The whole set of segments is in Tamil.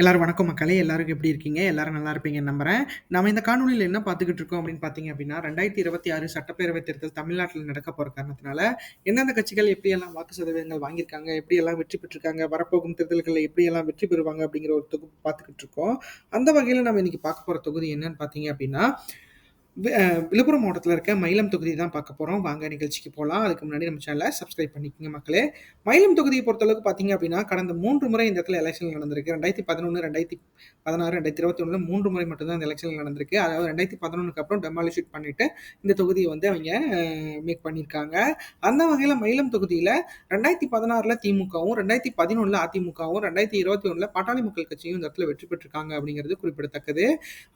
எல்லாரும் வணக்கம் மக்களே! எல்லாருக்கும் எப்படி இருக்கீங்க? எல்லாரும் நல்லா இருப்பீங்கன்னு நம்புறேன். நம்ம இந்த காணொலியில் என்ன பார்த்துக்கிட்டு இருக்கோம் அப்படின்னு பார்த்தீங்க அப்படின்னா, 2026 சட்டப்பேரவைத் தேர்தல் தமிழ்நாட்டில் நடக்க போகிற காரணத்தினால, எந்தெந்த கட்சிகள் எப்படியெல்லாம் வாக்கு சதவீதங்கள் வாங்கியிருக்காங்க, எப்படியெல்லாம் வெற்றி பெற்றிருக்காங்க, வரப்போகும் தேர்தல்களில் எப்படியெல்லாம் வெற்றி பெறுவாங்க அப்படிங்கிற ஒரு தொகுப்பு பார்த்துக்கிட்டு இருக்கோம். அந்த வகையில் நம்ம இன்னைக்கு பார்க்க போகிற தொகுதி என்னன்னு பார்த்தீங்க அப்படின்னா, விழுப்புரம் மாவட்டத்தில் இருக்க மயிலம் தொகுதி தான் பார்க்க போகிறோம் வாங்க நிகழ்ச்சிக்கு போகலாம் அதுக்கு முன்னாடி நம்ம சேனலை சப்ஸ்கிரைப் பண்ணிக்கங்க மக்களே. மயிலம் தொகுதியை பொறுத்தளவுக்கு பார்த்தீங்க அப்படின்னா, கடந்த மூன்று முறை இந்த இடத்துல எலக்ஷன் நடந்திருக்கு. 2011, 2016, 2021ல 3 முறை மட்டும்தான் இந்த எலெக்ஷன் நடந்திருக்கு. அதாவது 2011க்கு அப்புறம் டெமாலிஷூட் பண்ணிட்டு இந்த தொகுதியை வந்து அவங்க மேக் பண்ணியிருக்காங்க. அந்த வகையில் மயிலம் தொகுதியில் ரெண்டாயிரத்தி பதினாறில் திமுகவும், 2011ல அதிமுகவும், 2021ல பாட்டாளி மக்கள் கட்சியும் இந்த இடத்துல வெற்றி பெற்றிருக்காங்க அப்படிங்கிறது குறிப்பிடத்தக்கது.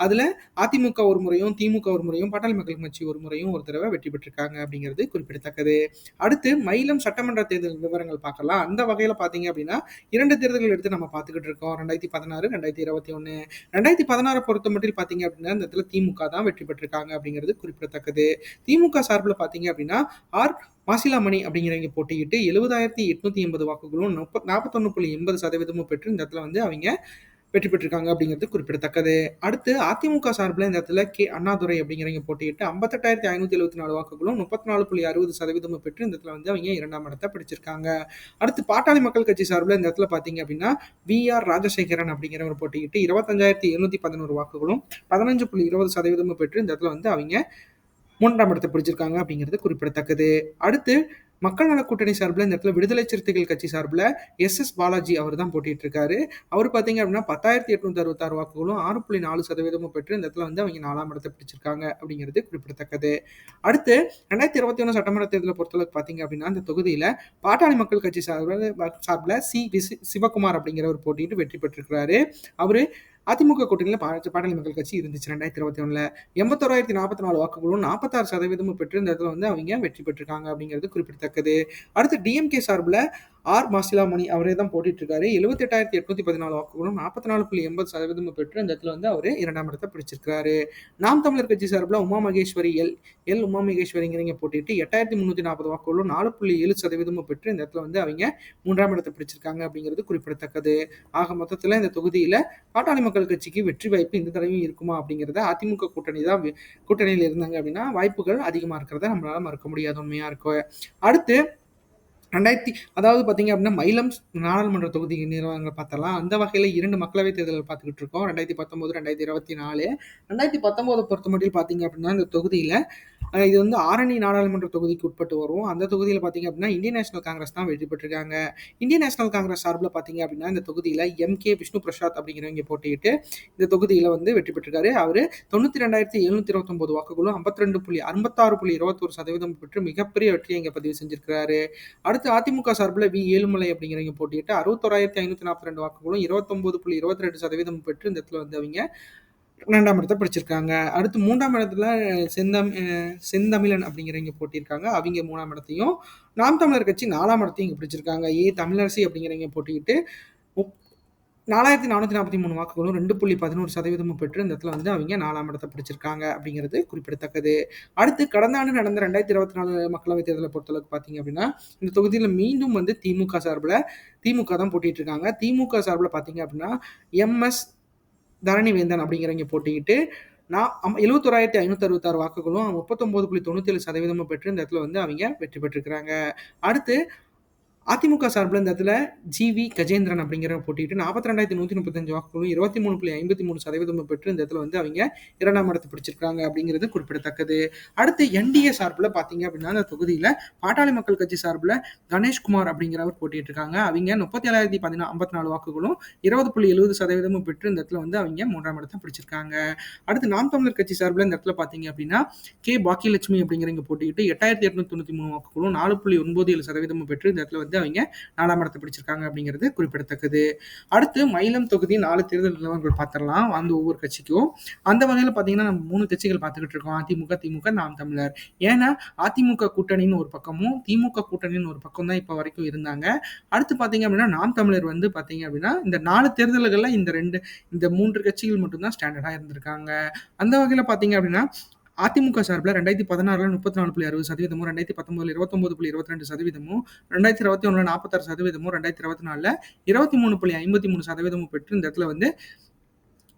அதில் அதிமுக ஒரு முறையும், திமுக ஒரு முறையும், பாட்டாளி மக்கள் கட்சி ஒரு முறையும் ஒரு தடவை வெற்றி பெற்றிருக்காங்க அப்படிங்கிறது குறிப்பிடத்தக்கது. அடுத்து மயிலம் சட்டமன்ற தேர்தல் விவரங்கள் பார்க்கலாம். அந்த வகையில் பார்த்தீங்க அப்படின்னா, இரண்டு தேர்தல்கள் எடுத்து நம்ம பார்த்துக்கிட்டு இருக்கோம். ரெண்டாயிரத்தி பதினாறு ரெண்டாயிரத்தி இருபத்தி ஒன்று ரெண்டாயிரத்தி பதினாறு பொறுத்த மட்டும் பார்த்தீங்க அப்படின்னா, இந்த இடத்துல திமுக தான் வெற்றி பெற்றிருக்காங்க அப்படிங்கிறது குறிப்பிடத்தக்கது. திமுக சார்பில் பார்த்தீங்க அப்படின்னா, ஆர். மாசிலாமணி அப்படிங்கிறவங்க போட்டியிட்டு 70,880 வாக்குகளும், முப்ப 41.80% பெற்று இந்த இடத்துல வந்து அவங்க வெற்றி பெற்றிருக்காங்க அப்படிங்கிறது குறிப்பிடத்தக்கது. அடுத்து அதிமுக சார்பில் இந்த இடத்துல கே. அண்ணாதுரை அப்படிங்கிறவங்க போட்டியிட்டு 58,574 வாக்குகளும், 34.60% பெற்று இந்த இடத்துல வந்து அவங்க இரண்டாம் இடத்தை பிடிச்சிருக்காங்க. அடுத்து பாட்டாளி மக்கள் கட்சி சார்பில் இந்த இடத்துல பார்த்தீங்க அப்படின்னா, வி. ஆர். ராஜசேகரன் அப்படிங்கிறவர் போட்டியிட்டு 25,711 வாக்குகளும், 15.20% பெற்று இந்த இடத்துல வந்து அவங்க மூன்றாம் இடத்தை பிடிச்சிருக்காங்க அப்படிங்கிறது குறிப்பிடத்தக்கது. அடுத்து மக்கள் நல கூட்டணி சார்பில் இந்த இடத்துல விடுதலை சிறுத்தைகள் கட்சி சார்பில் எஸ். எஸ். பாலாஜி அவர் தான் போட்டிட்டு இருக்காரு. அவர் பார்த்தீங்க அப்படின்னா 10,866 வாக்குகளும், 6.4% பெற்று இந்த இடத்துல வந்து அவங்க நாலாம் இடத்தை பிடிச்சிருக்காங்க அப்படிங்கிறது குறிப்பிடத்தக்கது. அடுத்து 2021 சட்டமன்ற தேர்தலை பொறுத்தளவுக்கு பார்த்தீங்க அப்படின்னா, இந்த தொகுதியில் பாட்டாளி மக்கள் கட்சி சார்பில் சார்பில் சி. விசி சிவகுமார் அப்படிங்கிறவர் போட்டியிட்டு வெற்றி பெற்றிருக்கிறாரு. அவரு அதிமுக கூட்டணியில் பா பாட்டாளி மக்கள் கட்சி இருந்துச்சு ரெண்டாயிரத்தி இருபத்தி ஒன்றில் எண்பத்தோராயிரத்தி நாற்பத்தி நாலு வாக்குகளும் நாற்பத்தாறு சதவீதமும் பெற்று இந்த இடத்துல வந்து அவங்க வெற்றி பெற்றிருக்காங்க அப்படிங்கிறது குறிப்பிடத்தக்கது. அடுத்து டிஎம்கே சார்பில் ஆர். மாசிலாமணி அவரே தான் போட்டிட்டு இருக்காரு. 78,814 வாக்குகளும், 44.80% பெற்று இந்த இடத்துல வந்து அவர் இரண்டாம் இடத்தை பிடிச்சிருக்காரு நாம் தமிழர் கட்சி சார்பில் உமா மகேஸ்வரி எல். எல். உமா மகேஸ்வரிங்கிறவங்க போட்டியிட்டு 8,340 வாக்குகளும், 4.7% பெற்று இந்த இடத்துல வந்து அவங்க மூன்றாம் இடத்தை பிடிச்சிருக்காங்க அப்படிங்கிறது குறிப்பிடத்தக்கது. ஆக மொத்தத்தில் இந்த தொகுதியில் பாட்டாளி மக்கள் கட்சிக்கு வெற்றி வாய்ப்பு இந்த தடவையும் இருக்குமா அப்படிங்கிறத அதிமுக கூட்டணி தான் கூட்டணியில் இருந்தாங்க அப்படின்னா, வாய்ப்புகள் அதிகமாக இருக்கிறத நம்மளால மறுக்க முடியாத உண்மையாக இருக்கும் அடுத்து 2000 அதாவது பார்த்தீங்க அப்படின்னா, மயிலம் நாடாளுமன்ற தொகுதி நிர்வாகங்களை பார்த்தலாம் அந்த வகையில் இரண்டு மக்களவைத் தேர்தலில் பார்த்துக்கிட்டு இருக்கோம். 2019, 2024. 2019 பொறுத்தமட்டில் பார்த்தீங்க அப்படின்னா, இந்த தொகுதியில் இது வந்து ஆரணி நாடாளுமன்ற தொகுதிக்கு உட்பட்டு வரும். அந்த தொகுதியில் பார்த்தீங்க அப்படின்னா, இந்தியன் நேஷனல் காங்கிரஸ் தான் வெற்றி பெற்றிருக்காங்க. இந்தியன் நேஷனல் காங்கிரஸ் சார்பில் பார்த்தீங்க அப்படின்னா, இந்த தொகுதியில் எம் கே விஷ்ணு பிரசாத் அப்படிங்கிறவங்க போட்டியிட்டு இந்த தொகுதியில் வந்து வெற்றி பெற்றிருக்காரு. அவரு 92,729 வாக்குகளும், 52.56.21% பெற்று மிகப்பெரிய வெற்றியை இங்கே பதிவு செஞ்சிருக்கிறாரு. அடுத்து அதிமுக சார்பில் வி. ஏழுமலை அப்படிங்கிறவங்க போட்டியிட்டு 61,542 வாக்குகளும், 29.22% பெற்று இந்த இடத்துல வந்து அவங்க ரெண்டாம் இடத்தை பிடிச்சிருக்காங்க. அடுத்து மூன்றாம் இடத்துல செந்தம் செந்தமிழன் அப்படிங்கிறவங்க போட்டியிருக்காங்க. அவங்க மூணாம் இடத்தையும், நாம் தமிழர் கட்சி நாலாம் இடத்தையும் இங்கே பிடிச்சிருக்காங்க. ஏ. தமிழரசி அப்படிங்கிறவங்க போட்டிக்கிட்டு முப் 4,443 வாக்குகளும், 2.11% பெற்று இந்த இடத்துல வந்து அவங்க நாலாம் இடத்தை பிடிச்சிருக்காங்க அப்படிங்கிறது குறிப்பிடத்தக்கது. அடுத்து கடந்த ஆண்டு நடந்த 2024 மக்களவைத் தேர்தலை பொறுத்தளவுக்கு பார்த்தீங்க அப்படின்னா, இந்த தொகுதியில மீண்டும் வந்து திமுக சார்பில் திமுக தான் போட்டிட்டு இருக்காங்க. திமுக சார்பில் பார்த்தீங்க அப்படின்னா, எம்.எஸ். தரணிவேந்தன் அப்படிங்கிறவங்க போட்டிக்கிட்டு நான் நா அம் 71,566 வாக்குகளும், 39.97% பெற்று இந்த இடத்துல வந்து அவங்க வெற்றி பெற்றிருக்கிறாங்க. அடுத்து அதிமுக சார்பில் இந்த இடத்துல ஜி. வி. கஜேந்திரன் அப்படிங்கிறவர் போட்டியிட்டு 42,135 வாக்குகளும், 23.53% பெற்று இந்த இடத்துல வந்து அவைங்க 2ஆம் இடத்த பிடிச்சிருக்காங்க அப்படிங்கிறது குறிப்பிடத்தக்கது. அடுத்து என்.டி.ஏ சார்பில் பார்த்தீங்க அப்படின்னா, அந்த தொகுதியில் பாட்டாளி மக்கள் கட்சி சார்பில் கணேஷ்குமார் அப்படிங்கிறவர் போட்டிட்டு இருக்காங்க. அவங்க முப்பத்தி ஏழாயிரத்தி பார்த்தீங்கன்னா ஐம்பத்தி நாலு வாக்குகளும், 20.70% பெற்று இந்த இடத்துல வந்து அவங்க மூன்றாம் இடத்தை பிடிச்சிருக்காங்க. அடுத்து நாம் தமிழர் கட்சி சார்பில் இந்த இடத்துல பார்த்தீங்க அப்படின்னா, கே. பாக்கியலட்சுமி அப்படிங்கிறவங்க போட்டிட்டு எட்டாயிரத்தி எழுநூத்தி தொண்ணூற்றி மூணு வாக்குகளும், 4.97% பெற்று இந்த இடத்துல வந்து வந்து அவங்க நாலாம் இடத்தை பிடிச்சிருக்காங்க அப்படிங்கிறது குறிப்பிடத்தக்கது. அடுத்து மயிலம் தொகுதி நாலு தேர்தல் நிலவரங்கள் பார்த்துடலாம் அந்த ஒவ்வொரு கட்சிக்கும். அந்த வகையில் பார்த்தீங்கன்னா, நம்ம மூணு கட்சிகள் பார்த்துக்கிட்டு இருக்கோம். அதிமுக, திமுக, நாம் தமிழர். ஏன்னா, அதிமுக கூட்டணின்னு ஒரு பக்கமும், திமுக கூட்டணின்னு ஒரு பக்கம் தான் இப்போ வரைக்கும் இருந்தாங்க. அடுத்து பார்த்தீங்க அப்படின்னா, நாம் தமிழர் வந்து பார்த்தீங்க அப்படின்னா, இந்த நாலு தேர்தல்களில் இந்த ரெண்டு இந்த மூன்று கட்சிகள் மட்டும் தான் இருந்திருக்காங்க. அந்த வகையில் பார்த்தீங்க அப்படின்னா, அதிமுக சார்பில் ரெண்டாயிரத்தி பதினாறுல முப்பத்தி நாலு புள்ளி அறுபது சதவீதமும் ரெண்டாயிரத்தி பத்தொன்பதுல இருபத்தொன்பது புள்ளி இருபத்தி ரெண்டு சதவீதமும் ரெண்டாயிரத்தி இருபத்தி ஒன்றுல நாற்பத்தாறு சதவீதமும் ரெண்டாயிரத்தி இருபத்தி நாலுல இருபத்தி மூணு புள்ளி ஐம்பத்தி மூணு சதவீதமும் பெற்று இந்த இடத்துல வந்து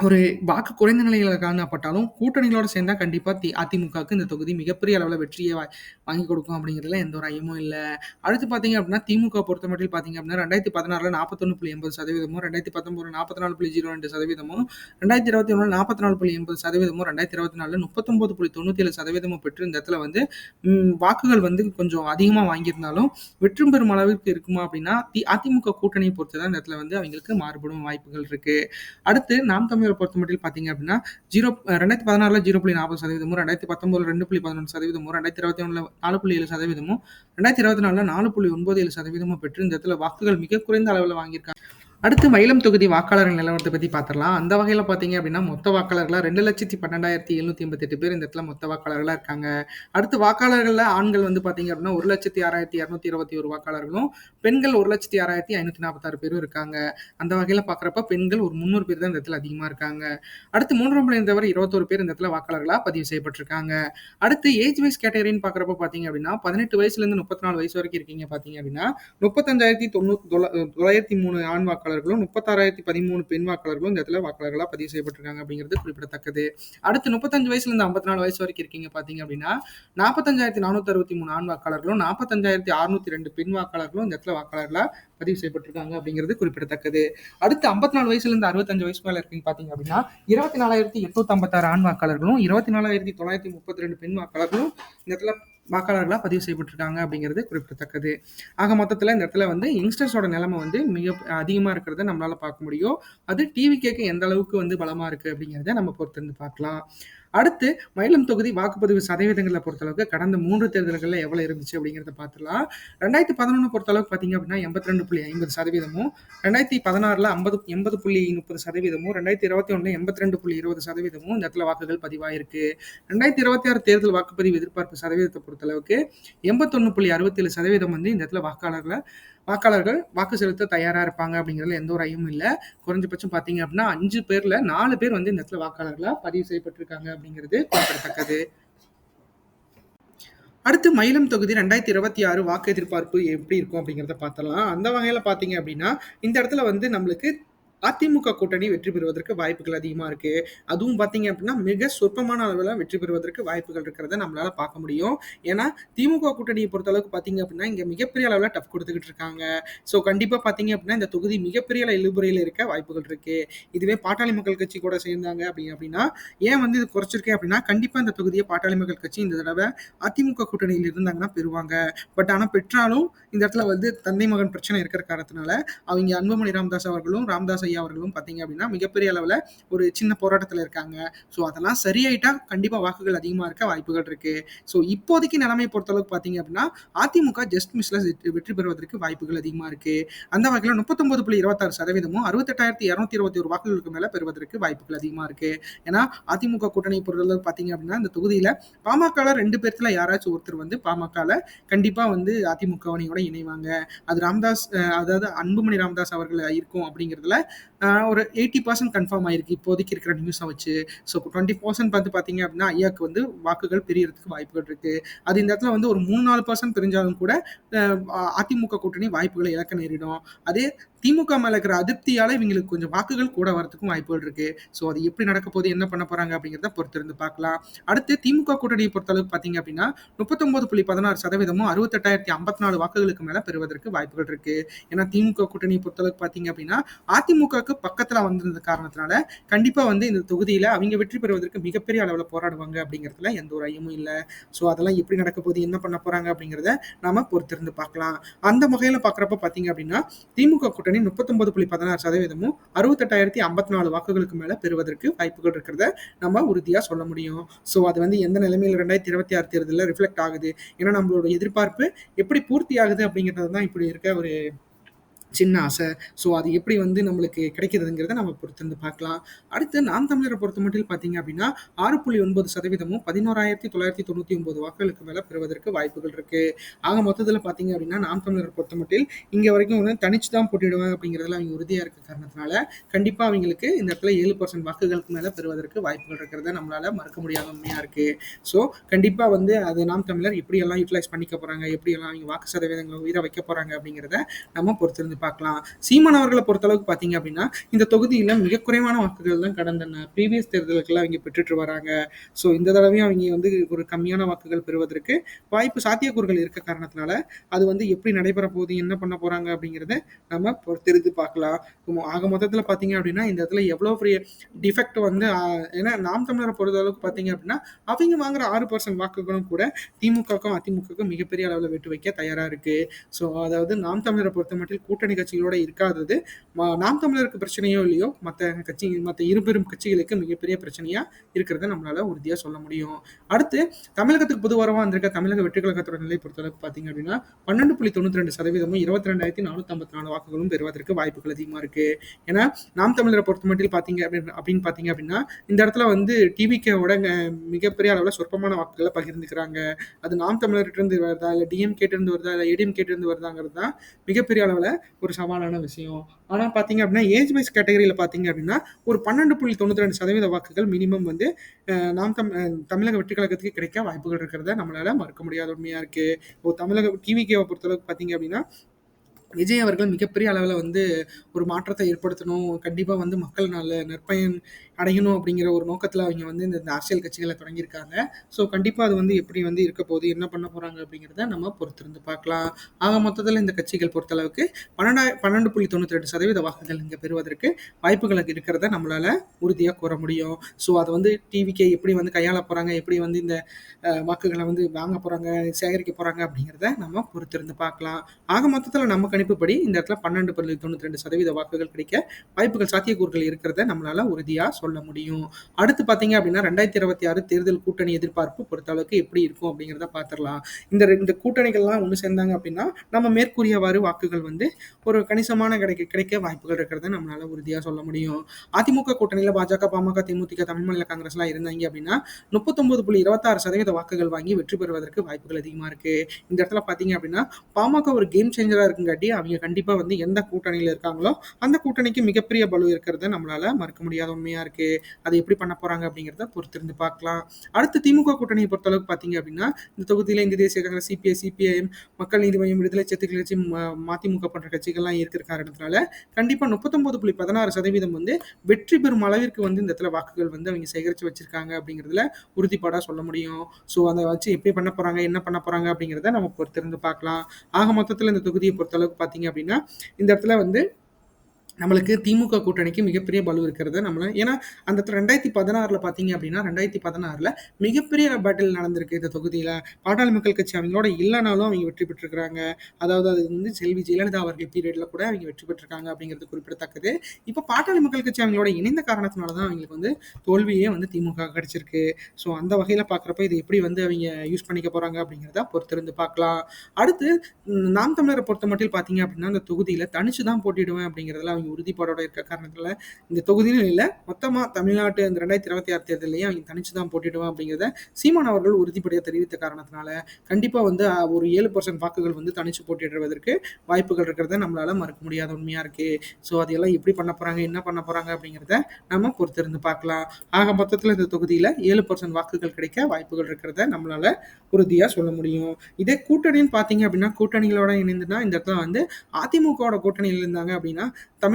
ஒரு வாக்கு குறைந்த நிலையில காணப்பட்டாலும் கூட்டணிகளோட சேர்ந்தா கண்டிப்பா தி அதிமுகவுக்கு இந்த தொகுதி மிகப்பெரிய அளவில் வெற்றியை வா வாங்கி கொடுக்கும் அப்படிங்கிறதுல எந்த ஒரு ஐயமும் இல்லை அடுத்து பார்த்தீங்க அப்படின்னா, திமுக பொறுத்த மட்டும் பார்த்தீங்க அப்படின்னா, 2016ல 41.80 சதவீதமும், 2019ல 44.02 சதவீதமும், 2021ல 44.80 சதவீதமும், 2024ல 39.97 சதவீதமும் பெற்று இந்த இடத்துல வந்து ம் வாக்குகள் வந்து கொஞ்சம் அதிகமா வாங்கியிருந்தாலும், வெற்றி பெறும் அளவிற்கு இருக்குமா அப்படின்னா, தி அதிமுக கூட்டணியை பொறுத்து தான் இந்த இடத்துல வந்து அவங்களுக்கு மாறுபடும் வாய்ப்புகள் இருக்கு. அடுத்து நாம் தமிழ் பெண்களை பொறுத்த மட்டும் பார்த்தீங்க அப்படின்னா ஜீரோ ரெண்டாயிரத்தி பதினாறுல ஜீரோ புள்ளி நாற்பது சதவீதமும் ரெண்டாயிரத்தி பத்தொன்பதுல ரெண்டு புள்ளி பதினொன்று சதவீதமும் ரெண்டாயிரத்தி இருபத்தி ஒன்றில் நாலு புள்ளி ஏழு சதவீதமும் ரெண்டாயிரத்தி இருபத்தி நாலில் நாலு புள்ளி ஒன்பது ஏழு சதவீதமும் பெற்று இந்த வாக்குகள் மிக குறைந்த அளவில் வாங்கியிருக்காங்க. அடுத்து மயிலம் தொகுதி வாக்காளர்கள் நிலவரத்தை பத்தி பார்த்துடலாம். அந்த வகையில பார்த்தீங்க அப்படின்னா, மொத்த வாக்காளர்களா 2,12,788 பேர் இந்த இடத்துல மொத்த வாக்காளர்களா இருக்காங்க. அடுத்து வாக்காளர்களில் ஆண்கள் வந்து பார்த்தீங்க அப்படின்னா, 1,06,221 வாக்காளர்களும், பெண்கள் 1,06,546 பேரும் இருக்காங்க. அந்த வகையில பார்க்குறப்ப பெண்கள் ஒரு 300 பேர் தான் இந்த இடத்துல அதிகமா இருக்காங்க. அடுத்து 3ஆம் நிலையம் தவிர 21 பேர் இந்த இடத்துல வாக்காளர்களா பதிவு செய்யப்பட்டிருக்காங்க. அடுத்து ஏஜ் வைஸ் கேட்டகரின்னு பார்க்குறப்ப பார்த்தீங்க அப்படின்னா, 18 வயசுலேருந்து 34 வயசு வரைக்கும் இருக்கீங்க பார்த்தீங்க அப்படின்னா, 35,903 ஆண் வாக்காளர்களும் முப்பத்தாறாயிரத்தி பதிமூணு பெண் வாக்காளர்களும் இந்த இடத்துல வாக்காளர்களாக பதிவு செய்யப்பட்டிருக்காங்க அப்படிங்கிறது குறிப்பிடத்தக்கது. அடுத்து முப்பத்தஞ்சு வயசுலேருந்து ஐம்பத்தி நாலு வயசு வரைக்கும் இருக்கீங்க பார்த்தீங்க அப்படின்னா நாற்பத்தஞ்சாயிரத்தி நானூத்தி அறுபத்தி மூணு ஆண் வாக்காளர்களும் நாற்பத்தஞ்சாயிரத்தி அறுநூத்தி ரெண்டு பெண் வாக்காளர்களும் இந்த இடத்துல வாக்காளர்களாக பதிவு செய்யப்பட்டிருக்காங்க அப்படிங்கிறது குறிப்பிடத்தக்கது. அடுத்து ஐம்பத்தி நாலு வயசுல இருந்து அறுபத்தஞ்சு வயசு மேல இருக்கீங்க பாத்தீங்க அப்படின்னா இருபத்தி நாலாயிரத்தி எட்நூத்தி ஐம்பத்தாறு ஆண் வாக்காளர்களும் இருபத்தி நாலாயிரத்தி தொள்ளாயிரத்தி முப்பத்தி ரெண்டு பெண் வாக்காளர்களும் இந்த இடத்துல வாக்காளர்களாக பதிவு செய்யப்பட்டிருக்காங்க அப்படிங்கிறது குறிப்பிடத்தக்கது. ஆக மொத்தத்தில் இந்த இடத்துல வந்து யங்ஸ்டர்ஸோட நிலைமை வந்து மிக அதிகமாக இருக்கிறத நம்மளால் பார்க்க முடியும். அது டிவிகேக்கு எந்த அளவுக்கு வந்து பலமாக இருக்குது அப்படிங்கிறத நம்ம பொறுத்திருந்து பார்க்கலாம். அடுத்து மயிலம் தொகுதி வாக்குப்பதிவு சதவீதங்களை பொறுத்தளவுக்கு கடந்த மூன்று தேர்தல்களில் எவ்வளோ இருந்துச்சு அப்படிங்கிறத பார்த்துலாம் ரெண்டாயிரத்தி பதினொன்று பொறுத்தளவுக்கு பார்த்தீங்க அப்படின்னா எண்பத்தி ரெண்டு புள்ளி ஐம்பது சதவீதமும் ரெண்டாயிரத்தி பதினாறில் ஐம்பது எண்பது புள்ளி முப்பது சதவீதமும் ரெண்டாயிரத்தி இருபத்தி ஒன்று எண்பத்தி ரெண்டு புள்ளி இருபது சதவீதமும் இந்த இடத்துல வாக்குகள் பதிவாயிருக்கு. ரெண்டாயிரத்தி இருபத்தி ஆறு தேர்தல் வாக்குப்பதிவு எதிர்பார்ப்பு சதவீதத்தை பொறுத்தளவுக்கு எண்பத்தொன்று புள்ளி அறுபத்தேழு சதவீதம் வந்து இந்த இடத்துல வாக்காளர்களை வாக்காளர்கள் வாக்கு செலுத்த தயாரா இருப்பாங்க அப்படிங்கிறதுல எந்த ஒரு ஐயமும் இல்ல. குறைஞ்சபட்சம் பார்த்தீங்க அப்படின்னா, அஞ்சு பேர்ல நாலு பேர் வந்து இந்த இடத்துல வாக்காளர்களா பதிவு செய்யப்பட்டிருக்காங்க அப்படிங்கிறது குறிப்பிடத்தக்கது. அடுத்து மயிலம் தொகுதி 2026 வாக்கு எதிர்பார்ப்பு எப்படி இருக்கும் அப்படிங்கிறத பார்த்தலாம் அந்த வகையில் பார்த்தீங்க அப்படின்னா, இந்த இடத்துல வந்து நம்மளுக்கு அதிமுக கூட்டணி வெற்றி பெறுவதற்கு வாய்ப்புகள் அதிகமாக இருக்கு. அதுவும் பார்த்தீங்க அப்படின்னா, மிக சொற்பமான அளவில் வெற்றி பெறுவதற்கு வாய்ப்புகள் இருக்கிறத நம்மளால பார்க்க முடியும். ஏன்னா, திமுக கூட்டணிய பொறுத்தளவுக்கு பார்த்தீங்க அப்படின்னா, இங்கே மிகப்பெரிய அளவில் டஃப் கொடுத்துக்கிட்டு இருக்காங்க. ஸோ கண்டிப்பாக பார்த்தீங்க அப்படின்னா, இந்த தொகுதி மிகப்பெரிய இழுபறியில இருக்க வாய்ப்புகள் இருக்கு. இதுவே பாட்டாளி மக்கள் கட்சி கூட சேர்ந்தாங்க அப்படி அப்படின்னா, ஏன் வந்து இது குறைச்சிருக்கேன் அப்படின்னா, கண்டிப்பாக இந்த தொகுதியை பாட்டாளி மக்கள் கட்சி இந்த தடவை அதிமுக கூட்டணியில் இருந்தாங்கன்னா பெறுவாங்க. பட் ஆனால் பெற்றாலும் இந்த இடத்துல வந்து தந்தை மகன் பிரச்சனை இருக்கிற காரணத்தினால, அவங்க அன்புமணி ராமதாஸ் அவர்களும், ராமதாஸ் ஐயா அவர்களும் பார்த்தீங்க அப்படின்னா, மிகப்பெரிய அளவில் ஒரு சின்ன போராட்டத்தில் இருக்காங்க. ஸோ அதெல்லாம் சரியாயிட்டா கண்டிப்பாக வாக்குகள் அதிகமாக இருக்க வாய்ப்புகள் இருக்கு. ஸோ இப்போதைக்கு நிலைமையை பொறுத்தளவுக்கு பார்த்தீங்க அப்படின்னா, அதிமுக ஜஸ்ட் மிஸ்ல வெற்றி வெற்றி பெறுவதற்கு வாய்ப்புகள் அதிகமாக இருக்கு. அந்த வகையில் முப்பத்தொம்போது புள்ளி இருபத்தாறு சதவீதமும், 68,221 வாக்குகளுக்கு மேலே பெறுவதற்கு வாய்ப்புகள் அதிகமாக இருக்கு. ஏன்னா, அதிமுக கூட்டணி பொறுத்தளவுக்கு பார்த்தீங்க அப்படின்னா, இந்த தொகுதியில் பாமகவில் ரெண்டு பேர்த்தில் யாராச்சும் ஒருத்தர் வந்து பாமகவில் கண்டிப்பாக வந்து அதிமுக அணியோட இணைவாங்க. அது ராமதாஸ் அதாவது அன்புமணி ராமதாஸ் அவர்கள் இருக்கும் அப்படிங்கிறதுல ஒரு 80% கன்ஃபார்ம் ஆயிருக்கு. இப்போதைக்கு இருக்கிற நியூஸை வச்சு. ஸோ டுவெண்ட்டி பர்சன்ட் வந்து பார்த்தீங்க அப்படின்னா, ஐயாக்கு வந்து வாக்குகள் பிரியறதுக்கு வாய்ப்புகள் இருக்கு. அது இந்த இடத்துல வந்து ஒரு 3, 4% பிரிஞ்சாலும் கூட அதிமுக கூட்டணி வாய்ப்புகளை இழக்க நேரிடும். அதே திமுக மேல இருக்கிற அதிருப்தியால இவங்களுக்கு கொஞ்சம் வாக்குகள் கூட வரதுக்கும் வாய்ப்புகள் இருக்கு. ஸோ அது எப்படி நடக்க போகுது, என்ன பண்ண போறாங்க அப்படிங்கிறத பொறுத்திருந்து பார்க்கலாம். அடுத்து திமுக கூட்டணியை பொறுத்தளவுக்கு பார்த்தீங்க அப்படின்னா, 39.16 சதவீதமும், 68,054 வாக்குகளுக்கு மேல பெறுவதற்கு வாய்ப்புகள் இருக்கு. ஏன்னா, திமுக கூட்டணியை பொறுத்தளவுக்கு பார்த்தீங்க அப்படின்னா, அதிமுக திமுகவுக்கு பக்கத்துல வந்திருந்த காரணத்தினால, கண்டிப்பா வந்து இந்த தொகுதியில அவங்க வெற்றி பெறுவதற்கு மிகப்பெரிய அளவுல போராடுவாங்க அப்படிங்கிறதுல எந்த ஒரு ஐயமும் இல்லை ஸோ அதெல்லாம் எப்படி நடக்க போகுது, என்ன பண்ண போறாங்க அப்படிங்கிறத நாம பொறுத்திருந்து பார்க்கலாம். அந்த வகையில பார்க்குறப்ப பார்த்தீங்க அப்படின்னா, திமுக கூட்டணி 39.16 சதவீதமும், 68,054 வாக்குகளுக்கு மேல பெறுவதற்கு வாய்ப்புகள் இருக்கிறத நம்ம உறுதியா சொல்ல முடியும். ஸோ அது வந்து எந்த நிலைமையில 2026 தேர்தல்ல ரிஃப்ளெக்ட் ஆகுது. ஏன்னா, நம்மளோட எதிர்பார்ப்பு எப்படி பூர்த்தி ஆகுது அப்படிங்கிறது தான் இப்படி இருக்க ஒரு சின்ன ஆசை. ஸோ அது எப்படி வந்து நம்மளுக்கு கிடைக்கிறதுங்கிறத நம்ம பொறுத்திருந்து பார்க்கலாம். அடுத்து நாம் தமிழரை பொறுத்தமட்டில் பார்த்தீங்க அப்படின்னா, 6.9% 11,999 வாக்குகளுக்கு மேலே பெறுவதற்கு வாய்ப்புகள் இருக்கு. ஆக மொத்தத்தில் பார்த்தீங்க அப்படின்னா, நாம் தமிழரை பொறுத்தமட்டில் இங்கே வரைக்கும் வந்து தனிச்சு தான் போட்டிடுவாங்க அப்படிங்கிறதுல அவங்க உறுதியாக இருக்க காரணத்தினால, கண்டிப்பாக அவங்களுக்கு இந்த இடத்துல ஏழு பர்சன்ட் வாக்குகளுக்கு மேலே பெறுவதற்கு வாய்ப்புகள் இருக்கிறத நம்மளால மறுக்க முடியாத உண்மையாக இருக்கு. ஸோ கண்டிப்பாக வந்து அது நாம் தமிழர் எப்படியெல்லாம் யூட்டிலைஸ் பண்ணிக்க போகிறாங்க எப்படியெல்லாம் அவங்க வாக்கு சதவீதங்களை உயிரை வைக்க போகிறாங்க அப்படிங்கிறத நம்ம பொறுத்திருந்து பார்க்கலாம். சீமான் அவர்களை பொறுத்தளவுக்கு பார்த்தீங்க அப்படின்னா, இந்த தொகுதியில் மிக குறைவான வாக்குகள் தான் கடந்த ப்ரீவியஸ் தேர்தலுக்கெல்லாம் அவங்க பெற்றுட்டு வராங்க. ஸோ இந்த தடவையும் அவங்க வந்து ஒரு கம்மியான வாக்குகள் பெறுவதற்கு வாய்ப்பு சாத்தியக்கூறுகள் இருக்க காரணத்தினால, அது வந்து எப்படி நடைபெற போகுது, என்ன பண்ண போகிறாங்க அப்படிங்கிறத நம்ம பொறுத்திருந்து பார்க்கலாம். ஆக மொத்தத்தில் பார்த்தீங்க அப்படின்னா, இந்த இடத்துல எவ்வளோ பெரிய டிஃபெக்ட் வந்து ஏன்னா நாம் தமிழர பொறுத்தளவுக்கு பார்த்தீங்க அப்படின்னா, அவங்க வாங்குற ஆறு பர்சன்ட் வாக்குகளும் கூட திமுகவுக்கும், அதிமுகவுக்கும் மிகப்பெரிய அளவில் வெட்டு வைக்க தயாராக இருக்குது ஸோ அதாவது நாம் தமிழரை பொறுத்த மட்டும் கூட்டணி கட்சிகளோட இருக்காதது, நாம் தமிழருக்கு பிரச்சனையோ இல்லையோ, மற்ற கட்சி மற்ற இரு பெரும் கட்சிகளுக்கு மிகப்பெரிய பிரச்சனையா இருக்கிறத நம்மளால உறுதியா சொல்ல முடியும். அடுத்து தமிழகத்துக்கு புது வந்திருக்க தமிழக வெற்றி கழகத்தோட நிலை பொறுத்தளவுக்கு பார்த்தீங்க அப்படின்னா, 12.92% 22,454 வாக்குகளும் பெறுவதற்கு வாய்ப்புகள் அதிகமா இருக்கு. ஏன்னா, நாம் தமிழரை பொறுத்த மட்டும் பார்த்தீங்க அப்படின் அப்படின்னு பார்த்தீங்க அப்படின்னா, இந்த இடத்துல வந்து டிவிகேவோட மிகப்பெரிய அளவுல சொற்பமான வாக்குகளை பகிர்ந்துக்கிறாங்க. அது நாம் தமிழர்கிட்ட இருந்து வருதா, இல்ல டிஎம்கேட்ட இருந்து வருதா, இல்ல ஏடிஎம்கேட்ட இருந்து வருதாங்கிறது தான் மிகப்பெரிய அளவுல ஒரு சவாலான விஷயம். ஆனா பார்த்தீங்க அப்படின்னா, ஏஜ் வைஸ் கேட்டகரியில பார்த்தீங்க அப்படின்னா, ஒரு 12.92% வாக்குகள் மினிமம் வந்து நாம் தம் தமிழக வெற்றி கழகத்துக்கு கிடைக்க வாய்ப்புகள் இருக்கிறத நம்மளால மறுக்க முடியாத உண்மையா இருக்கு. ஓ தமிழக டிவிகேவை பொறுத்தளவுக்கு பார்த்தீங்க அப்படின்னா, விஜய் அவர்கள் மிகப்பெரிய அளவில் வந்து ஒரு மாற்றத்தை ஏற்படுத்தணும். கண்டிப்பாக வந்து மக்கள் நல்ல நற்பயன் அடையணும் அப்படிங்கிற ஒரு நோக்கத்தில் அவங்க வந்து இந்த அரசியல் கட்சிகளை தொடங்கியிருக்காங்க. ஸோ கண்டிப்பாக அது வந்து எப்படி வந்து இருக்க போகுது, என்ன பண்ண போகிறாங்க அப்படிங்கிறத நம்ம பொறுத்திருந்து பார்க்கலாம். ஆக மொத்தத்தில் இந்த கட்சிகள் பொறுத்தளவுக்கு பன்னெண்டாய 12.92% வாக்குகள் இங்கே பெறுவதற்கு வாய்ப்புகள் இருக்கிறத நம்மளால் உறுதியாக கூற முடியும். ஸோ அதை வந்து டிவிக்கே எப்படி வந்து கையாள போகிறாங்க எப்படி வந்து இந்த வாக்குகளை வந்து வாங்க போகிறாங்க சேகரிக்க போகிறாங்க அப்படிங்கிறத நம்ம பொறுத்திருந்து பார்க்கலாம். ஆக மொத்தத்தில் நம்ம கணிப்புப்படி இந்த இடத்துல 12.92% வாக்குகள் கிடைக்க வாய்ப்புகள் சாத்தியக்கூறுகள் இருக்கிறத நம்மளால உறுதியா சொல்ல முடியும். அடுத்து பார்த்தீங்க அப்படின்னா, 2026 தேர்தல் கூட்டணி எதிர்பார்ப்பு பொறுத்த அளவுக்கு எப்படி இருக்கும் அப்படிங்கிறத பார்த்துறலாம். இந்த 2 கூட்டணிகள்லாம் ஒண்ணு சேர்ந்தாங்க அப்படின்னா, நம்ம மேற்கூறியவாறு வாக்குகள் வந்து ஒரு கணிசமான கிடைக்க கிடைக்க வாய்ப்புகள் இருக்கிறத நம்மளால உறுதியா சொல்ல முடியும். அதிமுக கூட்டணியில பாஜக, பாமக, தேமுதிக, தமிழ் மாநில காங்கிரஸ்லாம் இருந்தாங்க அப்படின்னா, 39.26% வாக்குகள் வாங்கி வெற்றி பெறுவதற்கு வாய்ப்புகள் அதிகமா இருக்கு. இந்த இடத்துல பார்த்தீங்க அப்படின்னா, பாமக ஒரு கேம் சேஞ்சரா இருக்குங்காட்டி, அவங்க கண்டிப்பாக வந்து எந்த கூட்டணியில் இருக்காங்களோ, அந்த கூட்டணிக்கு மிகப்பெரிய பலு இருக்கிறத நம்மளால் மறுக்க முடியாத உண்மையாக இருக்குது அது எப்படி பண்ண போகிறாங்க அப்படிங்கிறத பொறுத்திருந்து பார்க்கலாம். அடுத்து திமுக கூட்டணியை பொறுத்தளவுக்கு பார்த்தீங்க அப்படின்னா, இந்த தொகுதியில் இந்திய தேசிய காங்கிரஸ், சிபிஐ, சிபிஐஎம், மக்கள் நீதி மையம் விடுதலை சிறுத்தைகள் கட்சி, மதிமுக போன்ற கட்சிகள்லாம் இருக்கிற காரணத்தினால, கண்டிப்பா 39.16% வந்து வெற்றி பெறும் அளவிற்கு வந்து இந்த இடத்துல வாக்குகள் வந்து அவங்க சேகரித்து வச்சிருக்காங்க அப்படிங்கிறதுல உறுதிப்பாடாக சொல்ல முடியும். ஸோ அதை வச்சு எப்படி பண்ண போகிறாங்க என்ன பண்ண போகிறாங்க அப்படிங்கிறத நம்ம பொறுத்திருந்து பார்க்கலாம். ஆக மொத்தத்தில் இந்த தொகுதியை பொறுத்தளவுக்கு பார்த்தீங்க அப்படின்னா, இந்த இடத்துல வந்து நம்மளுக்கு திமுக கூட்டணிக்கு மிகப்பெரிய பலு இருக்கிறது நம்மள ஏன்னா, அந்த ரெண்டாயிரத்தி பதினாறில் பார்த்தீங்க அப்படின்னா, 2016ல மிகப்பெரிய பேட்டில் நடந்திருக்கு இந்த தொகுதியில. பாட்டாளி மக்கள் கட்சி அவங்களோட இல்லைனாலும் அவங்க வெற்றி பெற்றிருக்கிறாங்க. அதாவது அது வந்து செல்வி ஜெயலலிதா அவர்கள் பீரியட்ல கூட அவங்க வெற்றி பெற்றிருக்காங்க அப்படிங்கிறது குறிப்பிடத்தக்கது. இப்போ பாட்டாளி மக்கள் கட்சி அவங்களோட இணைந்த காரணத்தினால தான் அவங்களுக்கு வந்து தோல்வியே வந்து திமுக கிடைச்சிருக்கு. ஸோ அந்த வகையில பார்க்குறப்ப இது எப்படி வந்து அவங்க யூஸ் பண்ணிக்க போறாங்க அப்படிங்கிறத பொறுத்திருந்து பார்க்கலாம். அடுத்து நாம் தமிழரை பொறுத்த மட்டும் பார்த்தீங்க அப்படின்னா, அந்த தொகுதியில தனிச்சு தான் போட்டியிடுவேன் அப்படிங்கிறதுல அவங்க உறுதிப்பாடோட இருக்க காரணத்தினால, இந்த தொகுதியிலும் இல்லை மொத்தமா தமிழ்நாட்டு இந்த 2026 தேர்தல்லயும் அவங்க தனிச்சு தான் போட்டியிடுவேன் அப்படிங்கிறத சீமான் அவர்கள் உறுதிப்படையா தெரிவித்த காரணத்தினால, கண்டிப்பா வந்து ஒரு ஏழு பர்சன்ட் வாக்குகள் வந்து தனிச்சு போட்டியிடுவதற்கு வாய்ப்புகள் இருக்கிறத நம்மளால மறுக்க முடியாத உண்மையா இருக்கு. ஸோ அதையெல்லாம் எப்படி பண்ண போறாங்க, என்ன பண்ண போறாங்க அப்படிங்கிறத நம்ம பொறுத்திருந்து பார்க்கலாம். ஆக மொத்தத்தில் இந்த தொகுதியில ஏழு பர்சன்ட் வாக்குகள் கிடைக்க வாய்ப்புகள் இருக்கிறத நம்மளால உறுதியா சொல்ல முடியும். இதே கூட்டணின்னு பார்த்தீங்க அப்படின்னா, கூட்டணிகளோட இணைந்துனா இந்த இடத்துல வந்து அதிமுகவோட கூட்டணியில் இருந்தாங்க அப்படின்னா,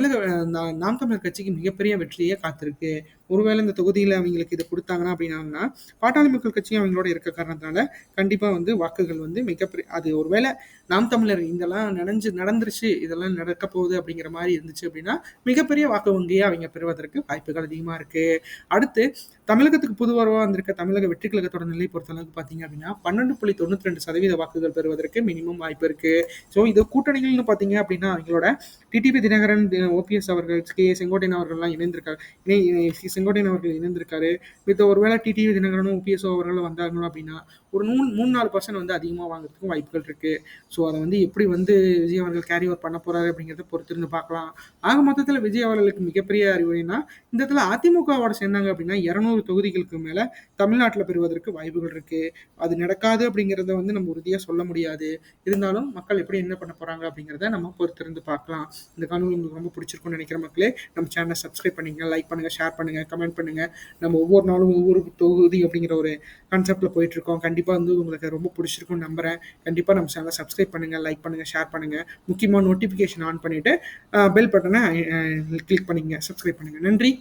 தமிழக நாம் தமிழர் கட்சிக்கு மிகப்பெரிய வெற்றியே காத்திருக்கு. ஒருவேளை இந்த தொகுதியில அவங்களுக்கு இத கொடுத்தாங்கன்னா அப்படின்னாங்கன்னா, பாட்டாளி மக்கள் கட்சியும் அவங்களோட இருக்க காரணத்தினால, கண்டிப்பா வந்து வாக்குகள் வந்து மிகப்பெரிய அது ஒருவேளை நாம் தமிழர் இதெல்லாம் நடந்து நடந்துருச்சு, இதெல்லாம் நடக்க போகுது அப்படிங்கிற மாதிரி இருந்துச்சு அப்படின்னா, மிகப்பெரிய வாக்கு வங்கியை அவங்க பெறுவதற்கு வாய்ப்புகள் அதிகமாக இருக்குது அடுத்து தமிழகத்துக்கு புதுவரவாக வந்திருக்க தமிழக வெற்றி கழகத்தோட நிலை பொறுத்தளவுக்கு பார்த்தீங்க அப்படின்னா, 12.92% வாக்குகள் பெறுவதற்கு மினிமம் வாய்ப்பு இருக்குது ஸோ இது கூட்டணிகள்னு பார்த்தீங்க அப்படின்னா, அவங்களோட டிடிவி தினகரன், ஓபிஎஸ் அவர்கள், கே. செங்கோட்டையன் அவர்கள்லாம் இணைந்திருக்காரு இணை செங்கோட்டையன் அவர்கள் இணைந்திருக்காரு. வித் ஒருவேளை டிடிவி தினகரனும், ஓபிஎஸ் அவர்களும் வந்தாங்க அப்படின்னா, ஒரு மூணு மூணு நாலு பர்சன்ட் வந்து அதிகமாக வாங்குறதுக்கும் வாய்ப்புகள் இருக்குது ஸோ அதை வந்து எப்படி வந்து விஜய் அவர்கள் கேரி ஓவர் பண்ண போகிறாரு அப்படிங்கிறத பொறுத்திருந்து பார்க்கலாம். ஆக மொத்தத்தில் விஜய் அவர்களுக்கு மிகப்பெரிய அறிவுரைனா இந்த இடத்துல அதிமுகவோட சேர்ந்தாங்க அப்படின்னா இரநூறு தொகுதிகளுக்கு மேலே தமிழ்நாட்டில் பெறுவதற்கு வாய்ப்புகள் இருக்குது அது நடக்காது அப்படிங்கிறத வந்து நம்ம உறுதியாக சொல்ல முடியாது. இருந்தாலும் மக்கள் எப்படி என்ன பண்ண போகிறாங்க அப்படிங்கிறத நம்ம பொறுத்திருந்து பார்க்கலாம். இந்த காணொலி உங்களுக்கு ரொம்ப பிடிச்சிருக்கும்னு நினைக்கிற மக்களே நம்ம சேனலை சப்ஸ்கிரைப் பண்ணிங்க லைக் பண்ணுங்கள் ஷேர் பண்ணுங்கள் கமெண்ட் பண்ணுங்கள் நம்ம ஒவ்வொரு நாளும் ஒவ்வொரு தொகுதி அப்படிங்கிற ஒரு கான்செப்டில் போயிட்டுருக்கோம் கண்டிப்பாக கண்டிப்பாக வந்து உங்களுக்கு ரொம்ப பிடிச்சிருக்கும்னு நம்புகிறேன் கண்டிப்பாக நம்ம சேனலை சப்ஸ்கிரைப் பண்ணுங்கள் லைக் பண்ணுங்கள் ஷேர் பண்ணுங்கள் முக்கியமாக நோட்டிஃபிகேஷன் ஆன் பண்ணிவிட்டு பெல் பட்டனை கிளிக் பண்ணிங்க சப்ஸ்கிரைப் பண்ணுங்கள் நன்றி.